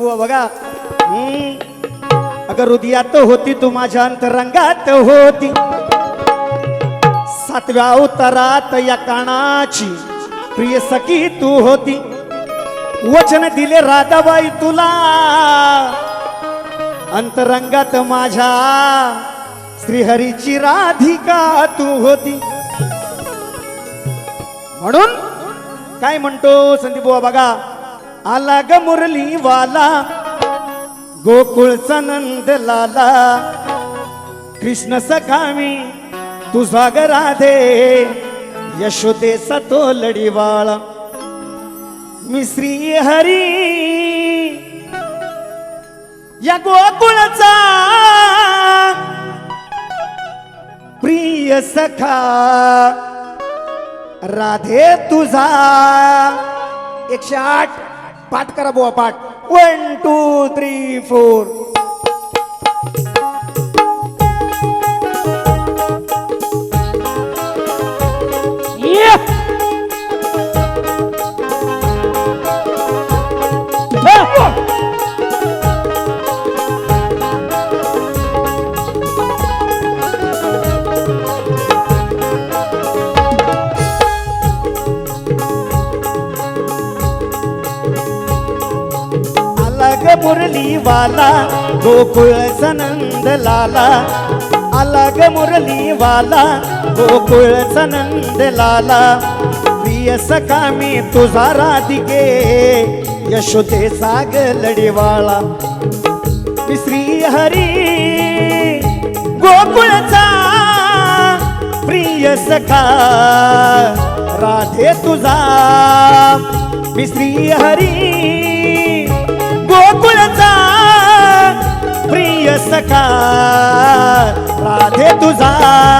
बुवा बघा. अगं हृदयात होती तू माझ्या अंतरंगात होती. सातव्या अवतारात या कानाची प्रिय सखी तू होती. वचन दिले राधाबाई तुला. अंतरंगात माझ्या श्रीहरीची राधिका तू होती. म्हणून काय म्हणतो संदीप बघा. आला ग मुरली वाला गोकुळचा नंद लाला. कृष्ण सखामी तुझा ग राधे यशोदेचा तो लढीवाळा. मी श्री हरी या गोकुळचा प्रिय सखा. राधे तुझा. एकशे आठ. पाठ करा बुवा पाठ. One two three four Murali वाला गोकुळ सनंद लाला. अलग मुरली वाला गोकुळ सनंद लाला. प्रिय सखा मी तुझा राधिके यशोदे साग लढीवाळा श्री हरी गोकुळचा प्रिय सखा राधे तुझा. श्री हरी सखा. राधे तुझा.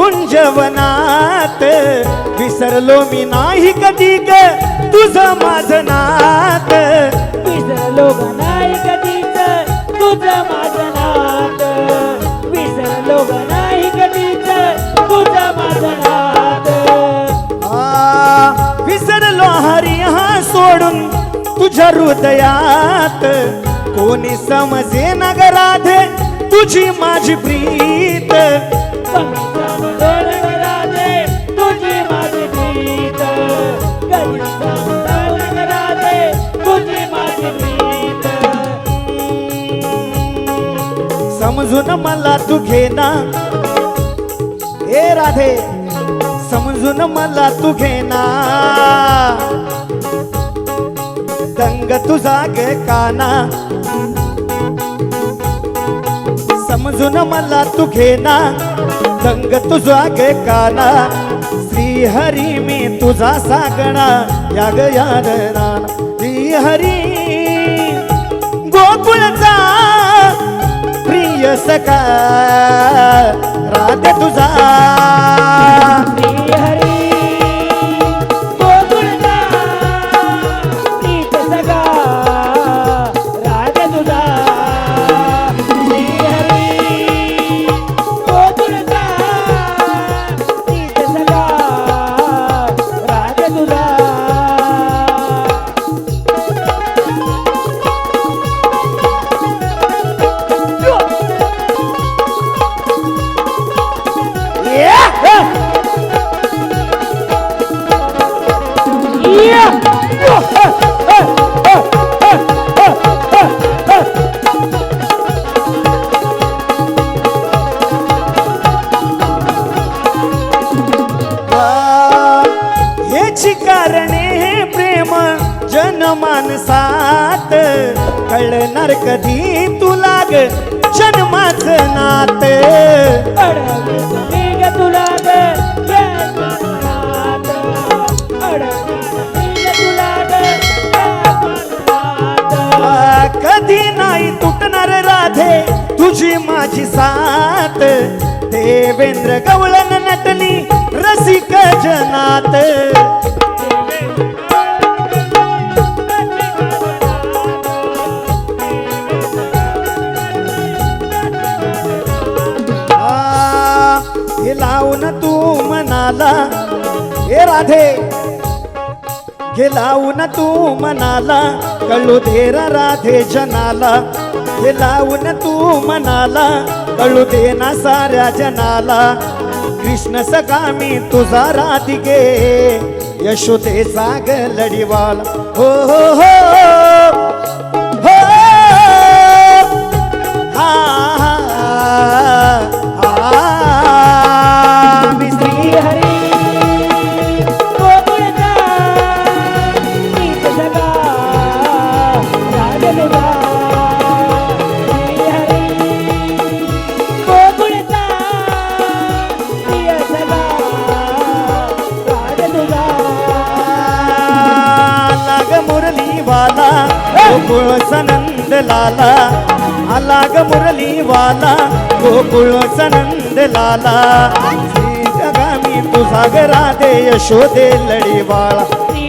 कुंजवनात विसरलो मी नाही कधी ग तुझं माझं नात. विसरलो नाही कधीच तुझं माझं नात. विसरलो नाही कधीच तुझं माझं नात. आ, विसरलो हरी हा सोडून तुझ्या हृदयात. कोणी समजे न ग राधे तुझी माझी प्रीत. समजून तुझी माझी प्रीत तुझी माझी प्रीत समजून मला तू घेना ए राधे समजून मला तू घेना दंग तुझा गे काना. समजून मला तू घेना रंग तुझा गे काना. श्रीहरी मी तुझा सागणा. या ग याद नाना गोकुळचा प्रिय सका राधे तुझा. कारणे हे प्रेम जनमानसात कळणार कधी तुला ग जन्माचं नात? तुला कधी नाही तुटणार राधे तुझी माझी साथ. देवेंद्र गवळण नटली रसिक जनात. मनाला हे राधे घे लावून तू मनाला. कळू दे राधे जनाला. हे लावून तू मनाला. कळू दे ना साऱ्या जनाला. कृष्ण सकामी तुझा राधिके. यशोदेचा ग लढीवाला हो हो हो. गोकुळ सनंद लाला आला ग मुरली वाला गोकुळ सनंद लाला श्री जगामी तुझा ग दे यशोदे लढीवाळा. श्री